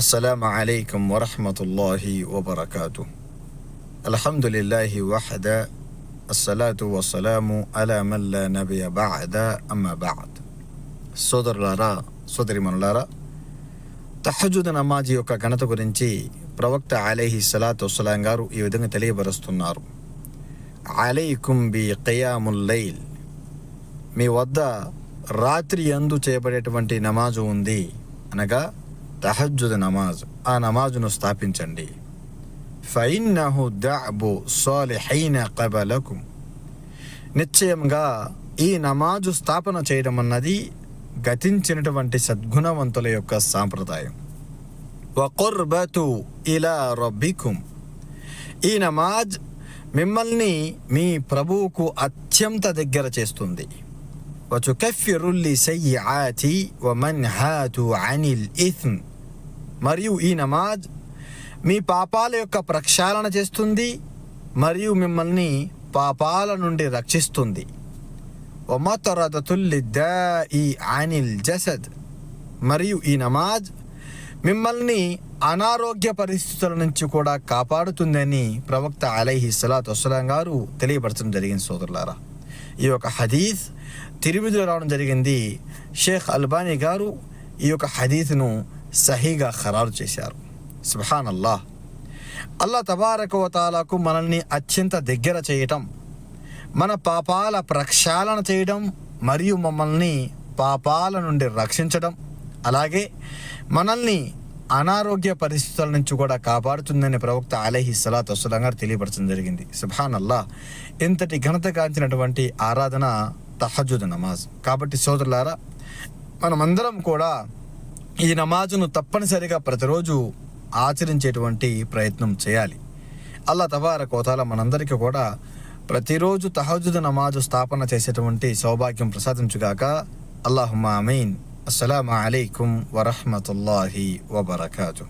السلام عليكم ورحمة الله وبركاته الحمد لله وحده الصلاة والسلام على من لا نبي بعد أما بعد సోదరులారా సోదరిమనులారా తహజుద్ నమాజ్ యొక్క ఘనత గురించి ప్రవక్త అలీహి సలాత్ వసలాం గారు ఈ విధంగా తెలియపరుస్తున్నారు అలైకుం బి ఖయాముల్ లైల్ మీ వద్ద రాత్రి అందు చేయబడేటువంటి నమాజు ఉంది అనగా తహజ్జుద్ నమాజ్ ఆ నమాజును స్థాపించండి. ఫైన్నహు దఅబు సాలిహైన కబలకుం నిశ్చయంగా ఈ నమాజు స్థాపన చేయడం అన్నది గతించినటువంటి సద్గుణవంతుల యొక్క సాంప్రదాయం. వకుర్బతు ఇలా రబ్బికుం. ఈ నమాజ్ మిమ్మల్ని మీ ప్రభువుకు అత్యంత దగ్గర చేస్తుంది. వచుకఫిరుల్లి సయ్యాతి వమన్హాతు అనిల్ ఇథ్మ్ మరియు ఈ నమాజ్ మీ పాపాల యొక్క ప్రక్షాళన చేస్తుంది మరియు మిమ్మల్ని పాపాల నుండి రక్షిస్తుంది. ఈ ఆనిల్ జసద్. మరియు ఈ నమాజ్ మిమ్మల్ని అనారోగ్య పరిస్థితుల నుంచి కూడా కాపాడుతుందని ప్రవక్త అలైహి సలాత్ వసలాం గారు తెలియపరచడం జరిగింది సోదరులారా. ఈ యొక్క హదీస్ తిరుమిదిలో రావడం జరిగింది. షేక్ అల్బానీ గారు ఈ యొక్క హదీస్ను సహీగా ఖరారు చేశారు. సుహాన్ అల్లాహ్ అల్లా తబారకవతాలకు మనల్ని అత్యంత దగ్గర చేయటం మన పాపాల ప్రక్షాళన చేయడం మరియు మమ్మల్ని పాపాల నుండి రక్షించడం అలాగే మనల్ని అనారోగ్య పరిస్థితుల నుంచి కూడా కాపాడుతుందని ప్రవక్త అలహి సలాత్ వసలం గారు తెలియపరచడం జరిగింది. సుభాన్ అల్లా ఇంతటి ఘనత కాంచినటువంటి ఆరాధన తహజుద్ నమాజ్. కాబట్టి సోదరులారా మనమందరం కూడా ఈ నమాజును తప్పనిసరిగా ప్రతిరోజు ఆచరించేటువంటి ప్రయత్నం చేయాలి. అల్లా తబార కోతాల మనందరికీ కూడా ప్రతిరోజు తహజుద్ నమాజు స్థాపన చేసేటువంటి సౌభాగ్యం ప్రసాదించుగాక. అల్లాహుమా అమీన్ అస్సలం అయికం వరహమతుల్లాహి వబర్కాతు.